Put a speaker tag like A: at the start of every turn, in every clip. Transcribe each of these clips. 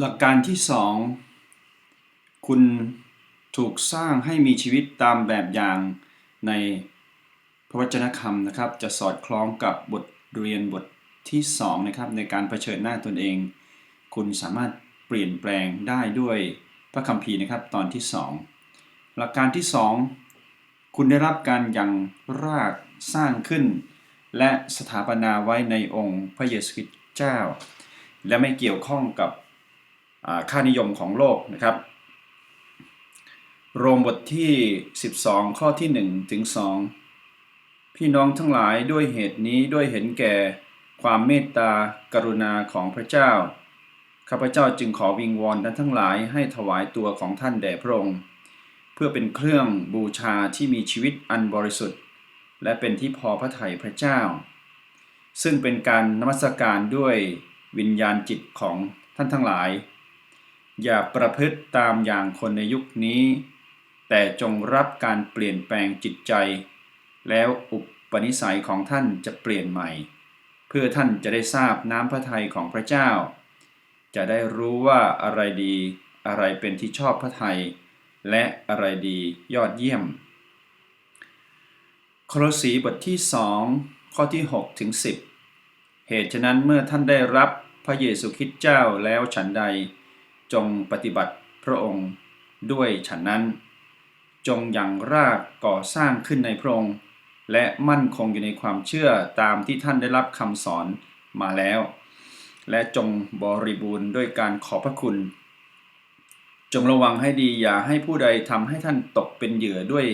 A: หลักการที่สองคุณถูกสร้างให้มีชีวิตตามแบบอย่างในพระวจนะคำนะครับ จะสอดคล้องกับบทเรียนบทที่สองนะครับในการเผชิญหน้าตนเอง คุณสามารถเปลี่ยนแปลงได้ด้วยพระคัมภีร์นะครับตอนที่สองหลักการที่สองคุณได้รับการยังรากสร้างขึ้น และสถาปนาไว้ในองค์พระเยซูคริสต์เจ้า และไม่เกี่ยวข้องกับ ค่านิยมของโลกนะครับโรมบทที่ 12 ข้อที่1ถึง2พี่น้องทั้งหลายด้วยเหตุนี้ด้วยเห็นแก่ความเมตตากรุณาของพระเจ้า ข้าพเจ้าจึงขอวิงวอนท่านทั้งหลายให้ถวายตัวของท่านแด่พระองค์ เพื่อเป็นเครื่องบูชาที่มีชีวิตอันบริสุทธิ์ และเป็นที่พอพระทัยพระเจ้า ซึ่งเป็นการนมัสการด้วยวิญญาณจิตของท่านทั้งหลาย อย่าประพฤติตามอย่างคนในยุคนี้ แต่จงรับการเปลี่ยนแปลงจิตใจ แล้วอุปนิสัยของท่านจะเปลี่ยนใหม่ เพื่อท่านจะได้ทราบน้ำพระทัยของพระเจ้า จะได้รู้ว่าอะไรดีอะไรเป็นที่ชอบพระทัยและอะไรดียอดเยี่ยม โคลสีบทที่ 2 ข้อที่6ถึง10 เหตุฉะนั้นเมื่อท่านได้รับพระเยซูคริสต์เจ้าแล้วฉันใด จงปฏิบัติพระองค์ด้วยฉันนั้น จงอย่างรากก่อสร้างขึ้นในพระองค์ และมั่นคงอยู่ในความเชื่อตามที่ท่านได้รับคำสอนมาแล้ว และจงบริบูรณ์ด้วยการขอบพระคุณ จงระวังให้ดีอย่าให้ผู้ใดทำให้ท่านตกเป็นเหยื่อด้วย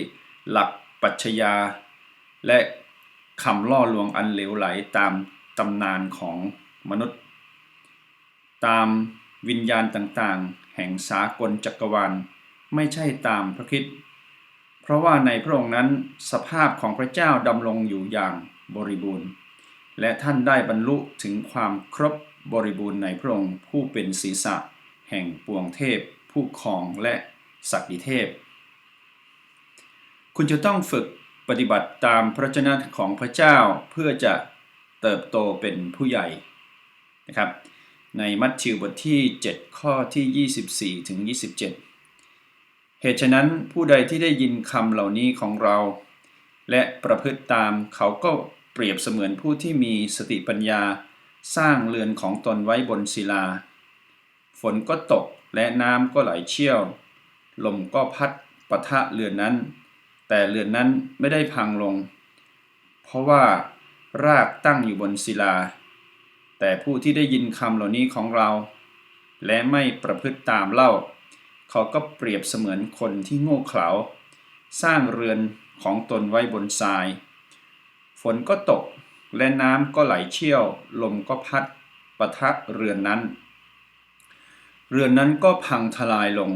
A: หลักปัชญา และคำล่อลวงอันเหลวไหลตามตำนานของมนุษย์ ตาม วิญญาณต่างๆ แห่งสากลจักรวาล ไม่ใช่ตามพระคริสต์เพราะว่าในพระองค์นั้นสภาพของพระเจ้าดำรงอยู่อย่างบริบูรณ์ และท่านได้บรรลุถึงความครบบริบูรณ์ในพระองค์ผู้เป็นศีรษะ แห่งปวงเทพ ผู้ครองและศักดิเทพ คุณจะต้องฝึกปฏิบัติตามพระเจนะของพระเจ้าเพื่อจะเติบโตเป็นผู้ใหญ่นะครับ ในมัทธิวบทที่ 7 ข้อที่ 24 ถึง 27 เหตุฉะนั้นผู้ใดที่ได้ยินคำเหล่านี้ของเรา และประพฤติตามเขาก็เปรียบเสมือนผู้ที่มีสติปัญญาสร้างเรือนของตนไว้บนศิลา ฝนก็ตกและน้ำก็ไหลเชี่ยว ลมก็พัดปะทะเรือนนั้น แต่เรือนนั้นไม่ได้พังลง เพราะว่ารากตั้งอยู่บนศิลา แต่ผู้ที่ได้ยินคำเหล่านี้ของเรา และไม่ประพฤติตามเล่า เขาก็เปรียบเสมือนคนที่โง่เขลา สร้างเรือนของตนไว้บนทราย ฝนก็ตกและน้ำก็ไหลเชี่ยว ลมก็พัดปะทะเรือนนั้น เรือนนั้นก็พังทลายลง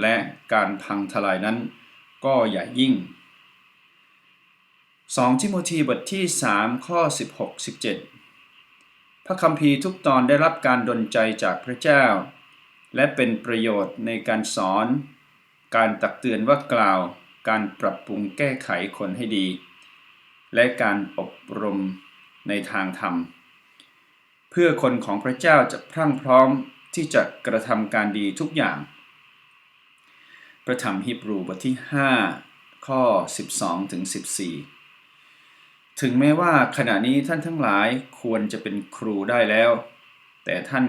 A: และการพังทลายนั้นก็ใหญ่ยิ่ง 2 ทิโมธีบทที่ 3 ข้อ 16 17 ระคัมภีร์ทุกตอนได้รับการดลใจจากพระเจ้า และเป็นประโยชน์ในการสอน การตักเตือนว่ากล่าว การปรับปรุงแก้ไขคนให้ดี และการอบรมในทางธรรม เพื่อคนของพระเจ้าจะพรั่งพร้อมที่จะกระทำการดีทุกอย่าง พระธรรมฮีบรูบทที่ 5 ข้อ 12ถึง14 ถึงแม้ว่าขณะนี้ท่านทั้งหลายควรจะเป็นครูได้แล้ว แต่ท่าน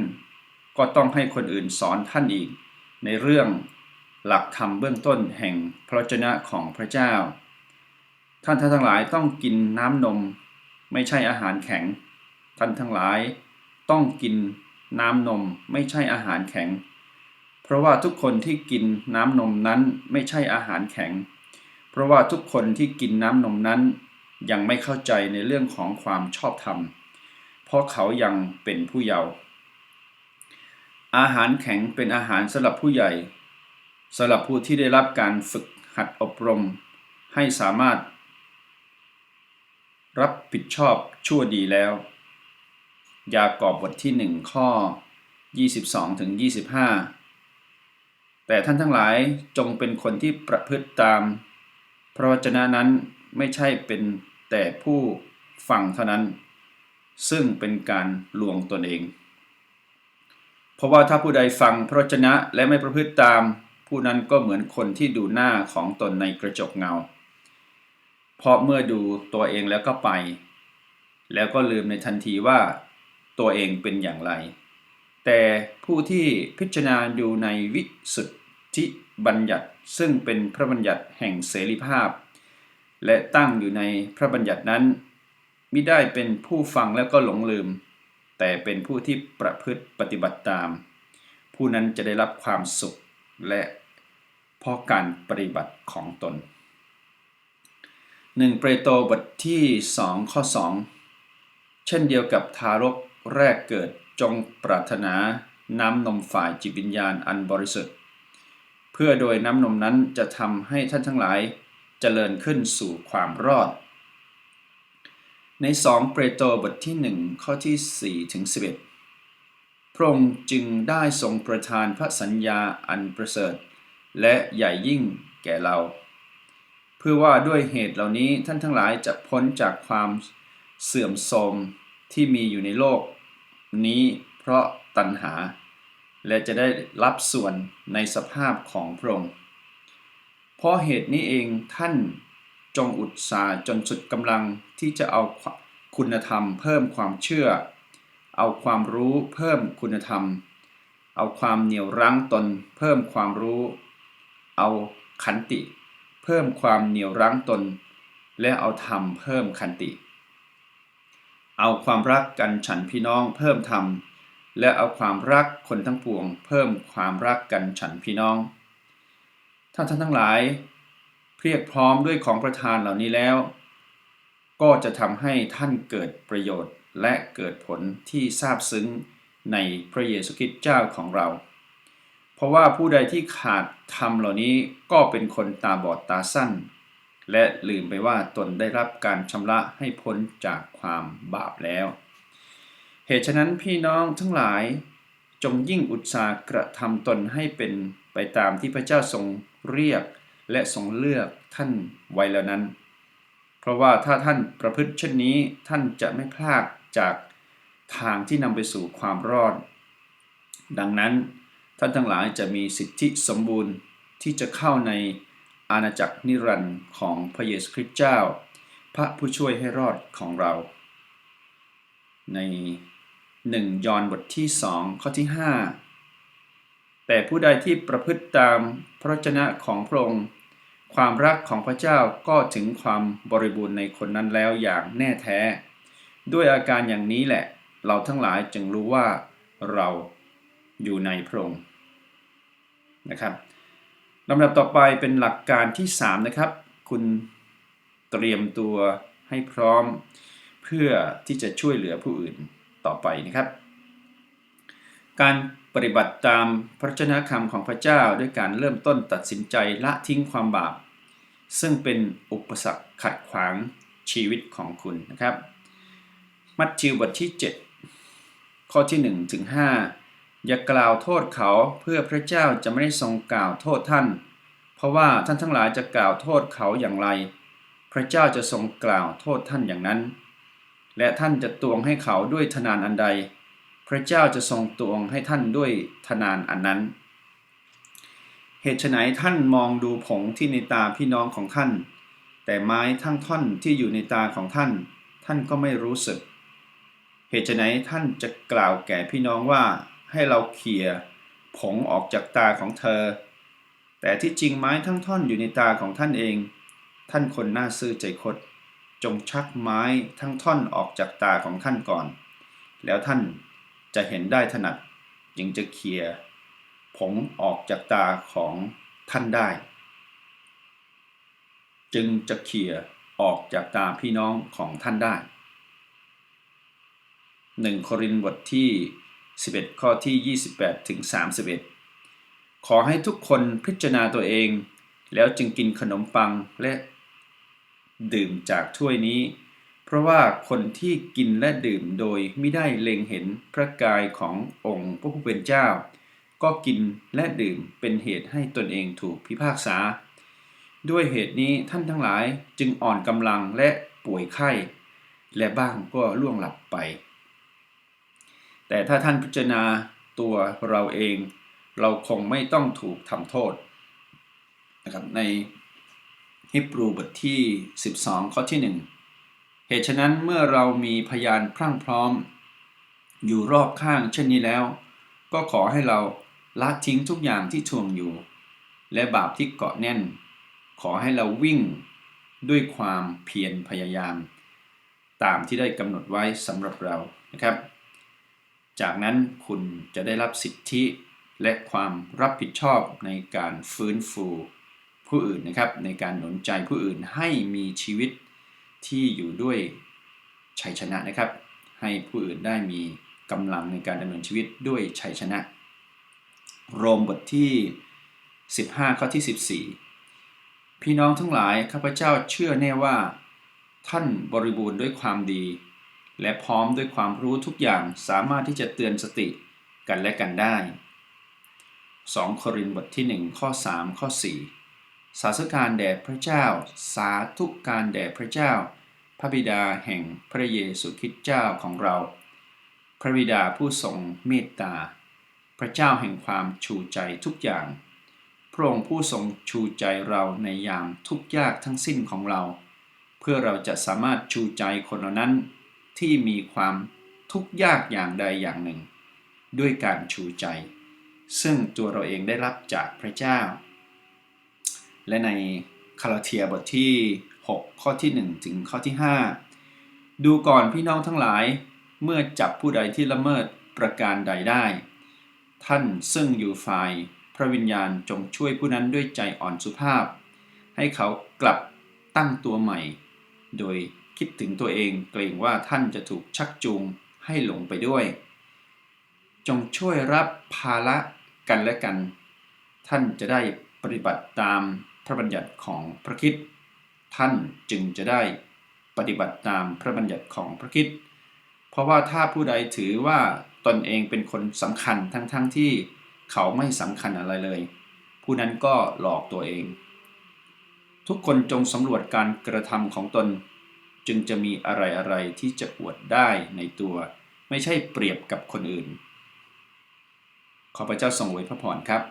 A: ก็ต้องให้คนอื่นสอนท่านอีก ในเรื่องหลักธรรมเบื้องต้นแห่งพระเจนะของพระเจ้าท่านทั้งหลายต้องกินน้ำนม ไม่ใช่อาหารแข็ง ท่านทั้งหลายต้องกินน้ำนมไม่ใช่อาหารแข็ง เพราะว่าทุกคนที่กินน้ำนมนั้นไม่ใช่อาหารแข็ง เพราะว่าทุกคนที่กินน้ำนมนั้น ยังไม่เข้าใจในเรื่องของความชอบธรรม เพราะเขายังเป็นผู้เยาว์อาหารแข็งเป็นอาหารสำหรับผู้ใหญ่สำหรับผู้ที่ได้รับการฝึกหัดอบรม ให้สามารถ รับผิดชอบชั่วดีแล้ว ยากอบบทที่ 1 ข้อ 22ถึง25 แต่ท่านทั้งหลายจงเป็นคนที่ประพฤติตาม พระวจนะนั้นไม่ใช่เป็น แต่ผู้ฟังเท่านั้น ซึ่งเป็นการลวงตนเอง เพราะว่าถ้าผู้ใดฟังพระวจนะและไม่ประพฤติตาม ผู้นั้นก็เหมือนคนที่ดูหน้าของตนในกระจกเงา เพราะเมื่อดูตัวเองแล้วก็ไป แล้วก็ลืมในทันทีว่าตัวเองเป็นอย่างไร แต่ผู้ที่พิจารณาดูในวิสุทธิบัญญัติ ซึ่งเป็นพระบัญญัติแห่งเสรีภาพ และตั้งอยู่ในพระบัญญัตินั้นมิได้เป็นผู้ฟังแล้วก็หลงลืม แต่เป็นผู้ที่ประพฤติปฏิบัติตาม ผู้นั้นจะได้รับความสุขและเพราะการปฏิบัติของตน 1 เปรโตบทที่ 2 ข้อ 2 เช่นเดียวกับทารกแรกเกิดจงปรารถนาน้ำนมฝ่ายจิตวิญญาณอันบริสุทธิ์ เพื่อโดยน้ำนมนั้นจะทำให้ท่านทั้งหลาย เจริญขึ้นสู่ความรอด ใน 2 เปโตรบทที่ 1 ข้อที่4ถึง11 พระองค์จึงได้ทรงประทานพระสัญญาอันประเสริฐ และใหญ่ยิ่งแก่เรา เพื่อว่าด้วยเหตุเหล่านี้ท่านทั้งหลายจะพ้นจากความเสื่อมโทรมที่มีอยู่ในโลก นี้เพราะตัณหา และจะได้รับส่วนในสภาพของพระองค์ เพราะเหตุนี้เองท่านจงอุตสาห์จนสุดกำลังที่จะเอาคุณธรรม เพิ่มความเชื่อ เอาความรู้เพิ่มคุณธรรม เอาความเหนี่ยวรั้งตน เพิ่มความรู้ เอาขันติ เพิ่มความเหนี่ยวรั้งตน และเอาธรรมเพิ่มขันติ เอาความรักกันฉันพี่น้องเพิ่มธรรม และเอาความรักคนทั้งปวง เพิ่มความรักกันฉันพี่น้อง ท่าท่านทั้งหลายเพียบพร้อมด้วยของประทานเหล่านี้แล้ว ก็จะทำให้ท่านเกิดประโยชน์และเกิดผลที่ซาบซึ้งในพระเยซูคริสต์เจ้าของเรา เพราะว่าผู้ใดที่ขาดธรรมเหล่านี้ก็เป็นคนตาบอดตาสั้น และลืมไปว่าตนได้รับการชำระให้พ้นจากความบาปแล้ว เหตุฉะนั้นพี่น้องทั้งหลายจงยิ่งอุตสาห์กระทำตนให้เป็น ไปตามที่พระเจ้าทรงเรียกและทรงเลือกท่านไว้แล้วนั้น เพราะว่าถ้าท่านประพฤติเช่นนี้ท่านจะไม่พลาดจากทางที่นำไปสู่ความรอด ดังนั้นท่านทั้งหลายจะมีสิทธิสมบูรณ์ที่จะเข้าในอาณาจักรนิรันดร์ของพระเยซูคริสต์เจ้า พระผู้ช่วยให้รอดของเรา ใน 1 ยอห์นบทที่ 2 ข้อที่ 5 แต่ผู้ใดที่ประพฤติตามพระวจนะของพระองค์ความรักของพระเจ้าก็ถึงความบริบูรณ์ในคนนั้นแล้วอย่างแน่แท้ ด้วยอาการอย่างนี้แหละ เราทั้งหลายจึงรู้ว่าเราอยู่ในพระองค์นะครับลำดับต่อไปเป็นหลักการที่ 3 นะครับ คุณเตรียมตัวให้พร้อม เพื่อที่จะช่วยเหลือผู้อื่นต่อไปนะครับ การปฏิบัติตามพระชนะคำของพระเจ้าด้วยการเริ่มต้นตัดสินใจละทิ้งความบาป ซึ่งเป็นอุปสรรคขัดขวางชีวิตของคุณนะครับ มัทธิวบทที่ 7 ข้อที่ 1 ถึง 5 อย่ากล่าวโทษเขาเพื่อพระเจ้าจะไม่ได้ทรงกล่าวโทษท่าน เพราะว่าท่านทั้งหลายจะกล่าวโทษเขาอย่างไร พระเจ้าจะทรงกล่าวโทษท่านอย่างนั้น และท่านจะตวงให้เขาด้วยทนานอันใด พระเจ้าจะทรงตวงให้ท่านด้วยทนานอันนั้น เหตุไฉนท่านมองดูผงที่ในตาพี่น้องของท่าน แต่ไม้ทั้งท่อนที่อยู่ในตาของท่าน ท่านก็ไม่รู้สึก เหตุไฉนท่านจะกล่าวแก่พี่น้องว่าให้เราเขี่ยผงออกจากตาของเธอ แต่ที่จริงไม้ทั้งท่อนอยู่ในตาของท่านเอง ท่านคนหน่าซื่อใจคดจงชักไม้ทั้งท่อนออกจากตาของท่านก่อน แล้วท่าน จะเห็นได้ถนัดยังจะเขี่ยผงออกจากตาของท่านได้ จึงจะเขี่ยออกจากตาพี่น้องของท่านได้1โครินธ์บทที่ 11 ข้อที่ 28 ถึง 31 ขอให้ทุกคนพิจารณาตัวเอง แล้วจึงกินขนมปังและ ดื่มจากถ้วยนี้ ราะว่าคนที่กินและดื่มโดยไม่ได้เล็งเห็นพระกายขององค์พระผู้เป็นเจ้า ก็กินและดื่มเป็นเหตุให้ตนเองถูกพิพากษา ด้วยเหตุนี้ท่านทั้งหลายจึงอ่อนกำลังและป่วยไข้ และบ้างก็ล่วงหลับไป แต่ถ้าท่านพิจารณาตัวเราเอง เราคงไม่ต้องถูกทำโทษนะครับในฮิบรูบทที่ 12 ข้อที่ 1 เหตุฉะนั้นเมื่อเรามีพยานพรั่งพร้อม อยู่รอบข้างเช่นนี้แล้ว ก็ขอให้เราละทิ้งทุกอย่างที่ทวงอยู่ และบาปที่เกาะแน่น ขอให้เราวิ่งด้วยความเพียรพยายาม ตามที่ได้กำหนดไว้สำหรับเรานะครับ จากนั้นคุณจะได้รับสิทธิและความรับผิดชอบในการฟื้นฟูผู้อื่นนะครับ ในการหนุนใจผู้อื่นให้มีชีวิต ที่อยู่ด้วยชัยชนะนะครับ ให้ผู้อื่นได้มีกำลังในการดำเนินชีวิตด้วยชัยชนะ โรมบทที่ 15 ข้อที่ 14 พี่น้องทั้งหลายข้าพเจ้าเชื่อแน่ว่า ท่านบริบูรณ์ด้วยความดี และพร้อมด้วยความรู้ทุกอย่างสามารถที่จะเตือนสติกันและกันได้ 2 โครินธ์บทที่ 1 ข้อ 3 ข้อ 4 สาธุการแด่พระเจ้า สาธุการแด่พระเจ้า พระบิดาแห่งพระเยซูคริสต์เจ้าของเรา พระบิดาผู้ทรงเมตตา พระเจ้าแห่งความชูใจทุกอย่าง พระองค์ผู้ทรงชูใจเราในยามทุกยากทั้งสิ้นของเรา เพื่อเราจะสามารถชูใจคนเหล่านั้น ที่มีความทุกยากอย่างใดอย่างหนึ่ง ด้วยการชูใจ ซึ่งตัวเราเองได้รับจากพระเจ้า และในคาลาเทียบทที่ 6 ข้อที่ 1 ถึงข้อที่ 5 ดูก่อนพี่น้องทั้งหลาย เมื่อจับผู้ใดที่ละเมิดประการใดได้ ท่านซึ่งอยู่ฝ่ายพระวิญญาณจงช่วยผู้นั้นด้วยใจอ่อนสุภาพ ให้เขากลับตั้งตัวใหม่ โดยคิดถึงตัวเองเกรงว่าท่านจะถูกชักจูงให้หลงไปด้วย จงช่วยรับภาระกันและกัน ท่านจะได้ปฏิบัติตาม พระบัญญัติของพระคิดท่านจึงจะได้ปฏิบัติตามพระบัญญัติของพระคิดเพราะว่าถ้าผู้ใดถือว่าตนเองเป็นคนสำคัญทั้งๆทที่เขาไม่สำคัญอะไรเลย ผู้นั้นก็หลอกตัวเอง ทุกคนจงสำรวจการกระทำของตน จึงจะมีอะไรๆที่จะอวดได้ในตัว ไม่ใช่เปรียบกับคนอื่น ขอพระเจ้าทรงอวยพระพรครับ